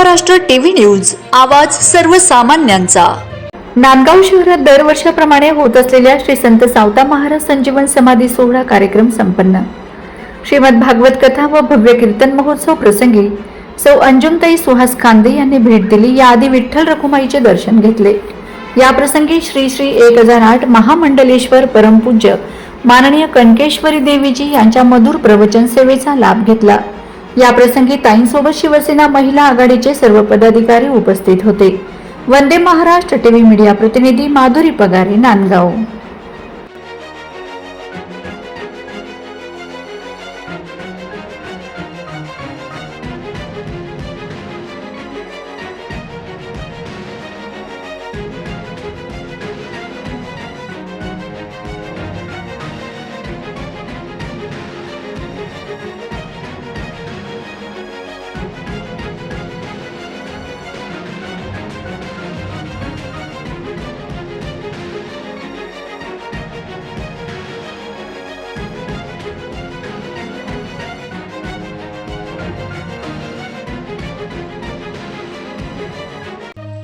Maharashtra TV news आवाज सर्वसामान्यांचा. नांदगाव शहरात दरवर्षाप्रमाणे होत असलेल्या श्री संत सावता महाराज संजीवन समाधी सोहळा कार्यक्रम संपन्न. श्रीमद भागवत कथा व भव्य कीर्तन महोत्सव प्रसंगी सौ अंजुमताई सुहास खांदे यांनी भेट दिली याआधी विठ्ठल रखुमाईचे दर्शन घेतले. या प्रसंगी श्री श्री एक हजार आठ महामंडलेश्वर परमपूज्य माननीय कणकेश्वरी देवीजी यांच्या मधुर प्रवचन सेवेचा लाभ घेतला. याप्रसंगी ताईंसोबत शिवसेना महिला आघाडीचे सर्व पदाधिकारी उपस्थित होते. वंदे महाराष्ट्र टीव्ही मीडिया प्रतिनिधी माधुरी पगारे नांदगाव.